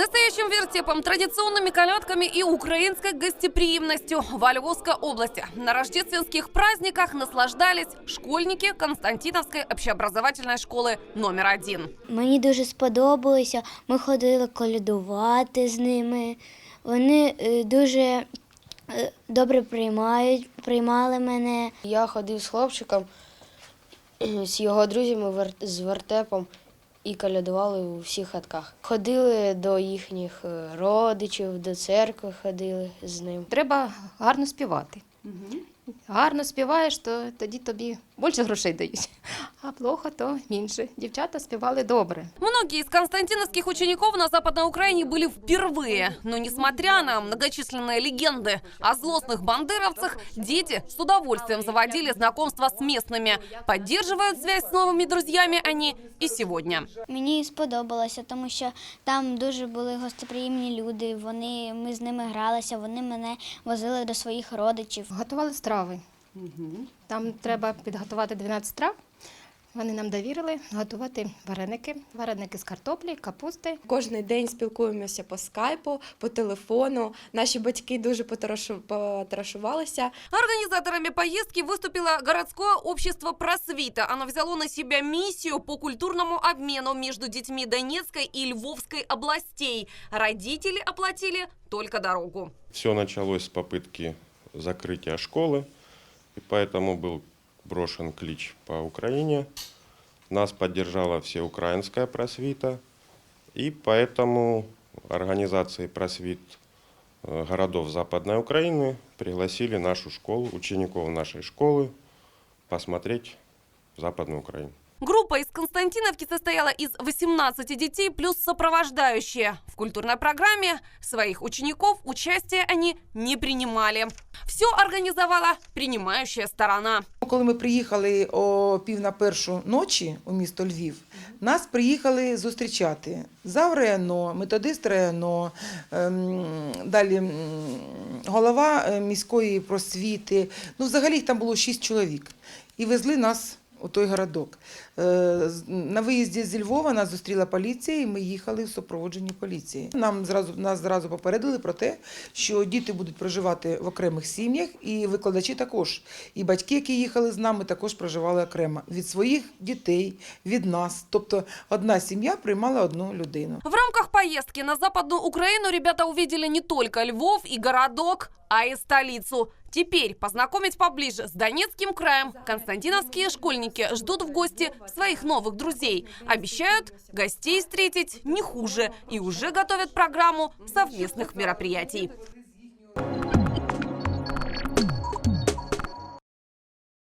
Настоящим вертепом, традиционными колядками и украинской гостеприимностью во Львовской области на рождественских праздниках наслаждались школьники Константиновской общеобразовательной школы номер один. Мені дуже сподобалося. Ми ходили колядувати з ними. Вони е, дуже е, добре приймають, приймали мене. Я ходив з хлопчиком, з його друзями з вертепом і колядували у всіх хатках. Ходили до їхніх е, родичів, до церкви ходили з ним. Треба гарно співати. Гарно співаєш, то тоді тобі більше грошей дають. А плохо, то менше. Дівчата співали добре. Многие из константиновских учеников на Западной Украине были впервые. Но несмотря на многочисленные легенды о злостных бандеровцах, дети с удовольствием заводили знакомства с местными. Поддерживают связь с новыми друзьями они и сегодня. Мені сподобалося, тому що там дуже були гостеприємні люди. Вони ми з ними гралися, вони мене возили до своїх родичів. Готували страви. Там треба підготувати 12 трав. Вони нам довірили готувати вареники, вареники з картоплі, капусти. Кожний день спілкуємося по скайпу, по телефону. Наші батьки дуже потарашу- потарашувалися. Организаторами поездки выступило городское общество «Просвита». Оно взяло на себя миссию по культурному обмену между детьми Донецкой и Львовской областей. Родители оплатили только дорогу. Все началось с попытки закрытия школы, И поэтому был брошен клич по Украине. Нас поддержала всеукраинская просвита, и поэтому организации просвит э, городов Западной Украины пригласили нашу школу, учеников нашей школы посмотреть Западную Украину. Группа из Константиновки состояла из 18 детей плюс сопровождающие. В культурной программе своих учеников участие они не принимали. Все организовала принимающая сторона. Коли ми приїхали о пів на першу ночі у місто Львів, нас приїхали зустрічати зав РайОНО, методист РайОНО, ем, далі голова е, міської просвіти. Ну, взагалі їх там було шість чоловік. І везли нас у той городок. Е, На виїзді зі Львова нас зустріла поліція, і ми їхали в супроводженні поліції. Нам зразу нас зразу попередили про те, що діти будуть проживати в окремих сім'ях, і викладачі також. І батьки, які їхали з нами, також проживали окремо від своїх дітей, від нас. Тобто одна сім'я приймала одну людину. В рамках поездки на Западную Украину ребята увидели не только Львов и городок, а и столицу. Теперь познакомить поближе с Донецким краем константиновские школьники ждут в гости своих новых друзей. Обещают гостей встретить не хуже и уже готовят программу совместных мероприятий.